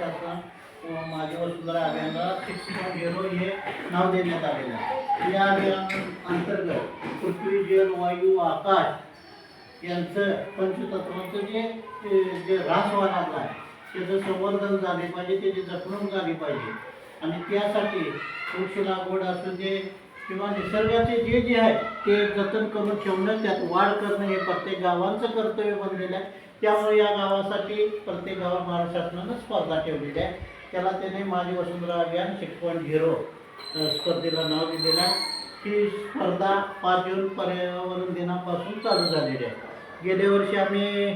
शासन व माझी वसुंधरा अभियानाला सिक्स झिरो हे नाव देण्यात आलेलं आहे. या अभियान अंतर्गत पृथ्वी जल वायू आकाश यांचं पंचतत्वाचं जे जे ऱ्हास व्हायला लागला आहे त्याचं संवर्धन झाले पाहिजे त्याची जपणूक झाली पाहिजे. आणि त्यासाठी वृक्ष लागवड असं जे किंवा निसर्गाचे जे जे आहे ते जतन करून ठेवणं त्यात वाढ करणं हे प्रत्येक गावांचं कर्तव्य बनलेलं आहे. त्यामुळे या गावासाठी प्रत्येक गावात महाराष्ट्र शासनानं स्पर्धा ठेवलेली आहे. त्याला त्याने माझी वसुंधरा अभियान सिक्स पॉईंट झिरो स्पर्धेला नाव दिलेलं आहे. ही स्पर्धा पाच जून पर्यावरण दिनापासून चालू झालेली आहे. गेल्या वर्षी आम्ही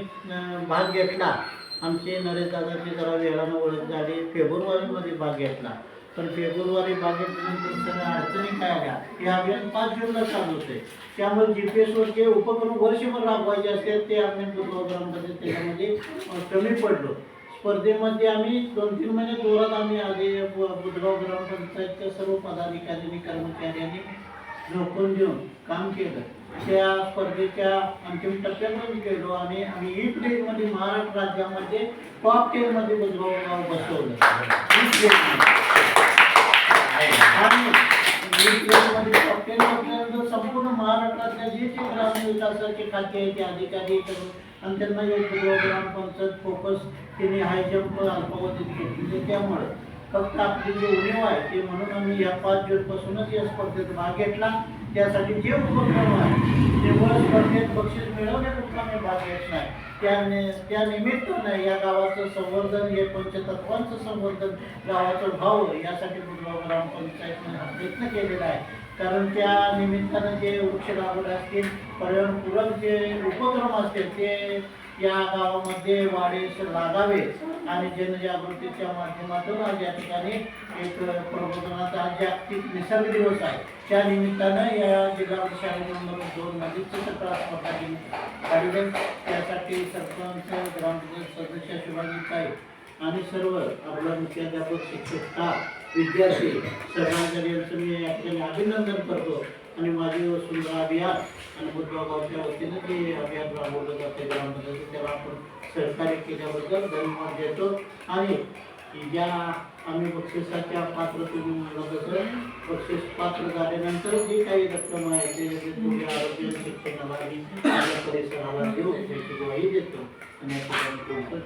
भाग घेतला. आमचे नरेश दादाची जरा वेळानं ओळख झाली फेब्रुवारीमध्ये भाग घेतला. पण फेब्रुवारी भाग सगळ्या अडचणी काय आल्या हे अभियान पाच जूनला चालू होते. त्यामुळे जी पी एसवर जे उपक्रम वर्षभर राबवायचे असतात ते आम्ही प्रोग्राममध्ये त्याच्यामध्ये कमी पडलो. स्पर्धेमध्ये आम्ही दोन तीन महिने जोरात आम्ही आधी बुधगाव ग्रामपंचायतच्या सर्व पदाधिकारी कर्मचाऱ्यांनी झोकून देऊन काम केलं. त्या स्पर्धेच्या अंतिम टप्प्यामध्ये गेलो आणि आम्ही ई प्लेमध्ये महाराष्ट्र राज्यामध्ये टॉप टेनमध्ये बुधगाव गाव बसवलं संपूर्ण महाराष्ट्रातल्या जे जे ग्रामविकासाचे खाते आहे ते अधिकारी आणि त्यांना एक ग्रामपंचायत फोकस त्यांनी हाय जम्प अल्पावधीत घेतलेले त्यामुळे फक्त आपली जी उणीव आहे ते म्हणून आम्ही या पाच जूनपासूनच या स्पर्धेत भाग घेतला त्यासाठी जे उपक्रम आहे तेवढं बक्षीस मिळवण्यात आम्ही भाग घेत नाही. त्याने त्या निमित्तानं या गावाचं संवर्धन हे पंचतत्वांचं संवर्धन गावाचं भाव यासाठी बुधगाव ग्रामपंचायतनं हा प्रयत्न केलेला आहे. कारण त्या निमित्तानं जे वृक्ष लागवड असतील पर्यावरणपूरक जे उपक्रम असतील ते या गावामध्ये वाढीस लागावे आणि जनजागृतीच्या माध्यमातून आज या ठिकाणी एक प्रबोधनाचा आज जागतिक निसर्ग दिवस आहे. त्या निमित्तानं या जिल्हा शाळेत नंबर दोन मध्ये चित्रकला स्पर्धा काढले त्यासाठी सरपंच ग्रामपंचायत सदस्य शिवाजी साहेब आणि सर्व आपला मुख्याध्यापक शिक्षक स्टाफ विद्यार्थी सर्वांच्या यांचं मी या ठिकाणी अभिनंदन करतो. आणि माझी सुंदर अभियान आणि बुधगाव वतीनं जे अभियान राबवलं जाते ग्रामपंचायत. त्याला आपण सहकार्य केल्याबद्दल धन्यवाद देतो. आणि या आम्ही बक्षिसाच्या पात्र तुम्ही म्हणलं तसं बक्षीस पात्र झाल्यानंतर जे काही रक्कम आहे ते तुम्ही आरोग्य शिक्षणाला आणि परिसराला देऊ याची ग्वाही देतो. आणि या तुमचं